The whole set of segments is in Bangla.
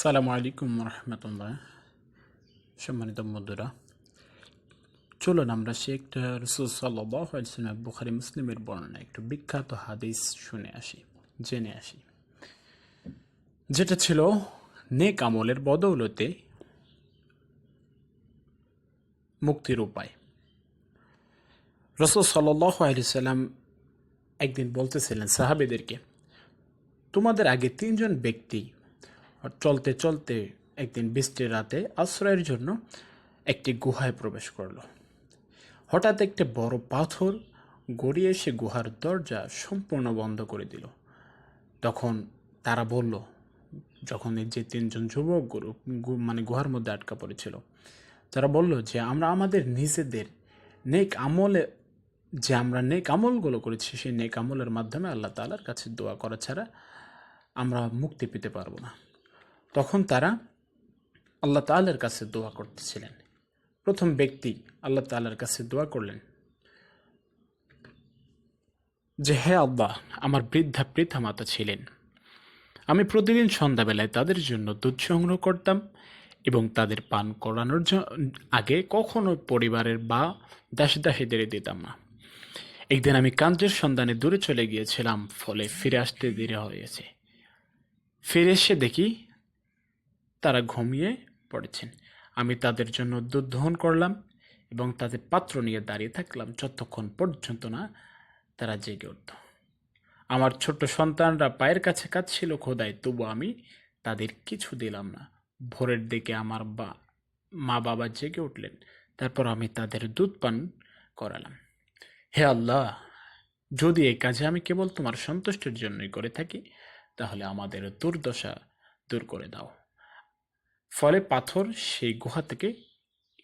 সালামু আলাইকুম রহমতুল্লাহ। সম্মানিত বন্ধুরা, চলুন আমরা একটা রসুল সাল্লাম বুখারি মুসলিমের বর্ণনা, একটু বিখ্যাত হাদিস শুনে আসি, জেনে আসি। যেটা ছিল নেক আমলের বদৌলতে মুক্তির উপায়। রসুল আলিয়াল্লাম একদিন বলতেছিলেন সাহাবেদেরকে, তোমাদের আগে তিনজন ব্যক্তি চলতে চলতে একদিন বৃষ্টির রাতে আশ্রয়ের জন্য একটি গুহায় প্রবেশ করল। হঠাৎ একটি বড় পাথর গড়িয়ে সে গুহার দরজা সম্পূর্ণ বন্ধ করে দিল। তখন তারা বলল, যখন এই যে তিনজন যুবক মানে গুহার মধ্যে আটকা পড়েছিল, তারা বলল যে, আমরা আমাদের নিজেদের নেক আমলে, যে আমরা নেক আমলগুলো করেছি, সেই নেক আমলের মাধ্যমে আল্লাহ তালার কাছে দোয়া করা ছাড়া আমরা মুক্তি পেতে পারব না। তখন তারা আল্লাহ তাআলার কাছে দোয়া করতেছিলেন। প্রথম ব্যক্তি আল্লাহ তাআলার কাছে দোয়া করলেন যে, হে আল্লাহ, আমার বৃদ্ধা পৃথা মাতা ছিলেন। আমি প্রতিদিন সন্ধ্যাবেলায় তাদের জন্য দুধ সংগ্রহ করতাম এবং তাদের পান করানোর আগে কখনো পরিবারের বা দাসী দাসীদের দিতাম না। একদিন আমি কাঞ্জের সন্ধানে দূরে চলে গিয়েছিলাম, ফলে ফিরে আসতে দেরি হয়েছে ফিরে এসে দেখি তারা ঘুমিয়ে পড়েছেন। আমি তাদের জন্য দুধ দহন করলাম এবং তাদের পাত্র নিয়ে দাঁড়িয়ে থাকলাম যতক্ষণ পর্যন্ত না তারা জেগে উঠত আমার ছোট্ট সন্তানরা পায়ের কাছে কাঁদছিল, খোদায়, তবু আমি তাদের কিছু দিলাম না। ভোরের দিকে আমার বা, মা বাবা জেগে উঠলেন। তারপর আমি তাদের দুধ পান করালাম। হে আল্লাহ, যদি এই কাজে আমি কেবল তোমার সন্তুষ্টির জন্যই করে থাকি, তাহলে আমাদের দুর্দশা দূর করে দাও। ফলে পাথর সেই গুহা থেকে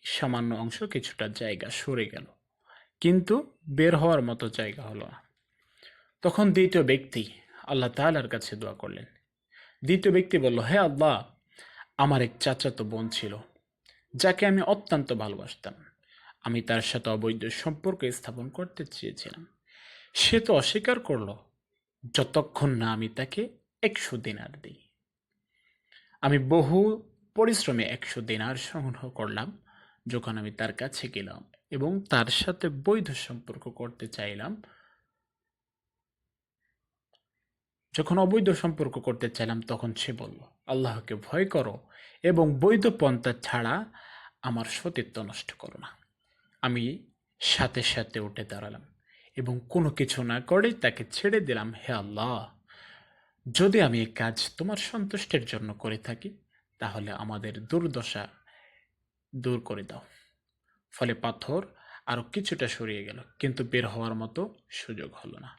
সামান্য অংশ কিছুটা জায়গা সরে গেল। কিন্তু বের হওয়ার মতো জায়গা হলো না। তখন দ্বিতীয় ব্যক্তি আল্লাহ তালার কাছে দোয়া করলেন। দ্বিতীয় ব্যক্তি বলল, হে আল্লাহ, আমার এক চাচাতো বোন ছিল, যাকে আমি অত্যন্ত ভালোবাসতাম। আমি তার সাথে অবৈধ সম্পর্ক স্থাপন করতে চেয়েছিলাম। সে তো অস্বীকার করল, যতক্ষণ না আমি তাকে একশো দিনার দিই। আমি বহু পরিশ্রমে একশো দিনার সংগ্রহ করলাম, যখন আমি তার কাছে গেলাম এবং তার সাথে বৈধ সম্পর্ক করতে চাইলাম। যখন অবৈধ সম্পর্ক করতে চাইলাম, তখন সে বলল, আল্লাহকে ভয় করো এবং বৈধ পন্থা ছাড়া আমার সতীত্ব নষ্ট করো না। আমি সাথে সাথে উঠে দাঁড়ালাম এবং কোনো কিছু না করেই তাকে ছেড়ে দিলাম, হে আল্লাহ, যদি আমি এই কাজ তোমার সন্তুষ্টের জন্য করে থাকি তাহলে আমাদের দুর্দশা দূর করে দাও। ফলে পাথর আরও কিছুটা সরিয়ে গেল, কিন্তু বের হওয়ার মতো সুযোগ হলো না।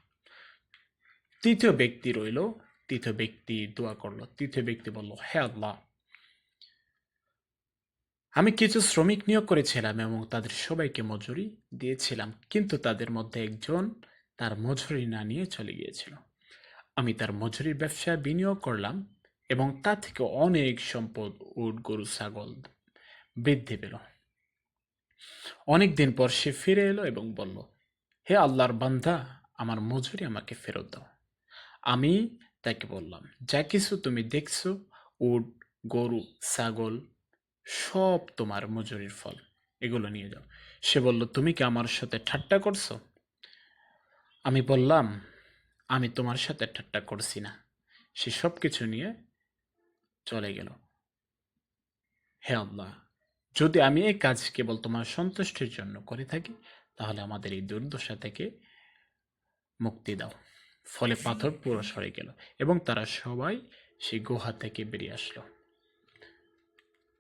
তৃতীয় ব্যক্তি রইল, তৃতীয় ব্যক্তি দোয়া করল, তৃতীয় ব্যক্তি বলল, হে আল্লাহ, আমি কিছু শ্রমিক নিয়োগ করেছিলাম এবং তাদের সবাইকে মজুরি দিয়েছিলাম, কিন্তু তাদের মধ্যে একজন তার মজুরি না নিয়ে চলে গিয়েছিল। আমি তার মজুরির ব্যবসায় বিনিয়োগ করলাম এবং তা থেকে অনেক সম্পদ, উট, গরু, ছাগল বৃদ্ধি পেল। অনেক দিন পর সে ফিরে এলো এবং বলল, হে আল্লাহর বান্ধা আমার মজুরি আমাকে ফেরত দাও। আমি তাকে বললাম, যা কিছু তুমি দেখছ, উট, গরু, ছাগল, সব তোমার মজুরির ফল, এগুলো নিয়ে যাও। সে বলল, তুমি কি আমার সাথে ঠাট্টা করছ? আমি বললাম, আমি তোমার সাথে ঠাট্টা করছি না। সে সব কিছু নিয়ে চলে গেল। হে আল্লাহ, যদি আমি এই কাজ কেবল তোমার সন্তুষ্টির জন্য করে থাকি, তাহলে আমাদের এই দুর্দশা থেকে মুক্তি দাও। ফলে পাথর পুরো সরে গেল এবং তারা সবাই সেই গুহা থেকে বেরিয়ে আসলো।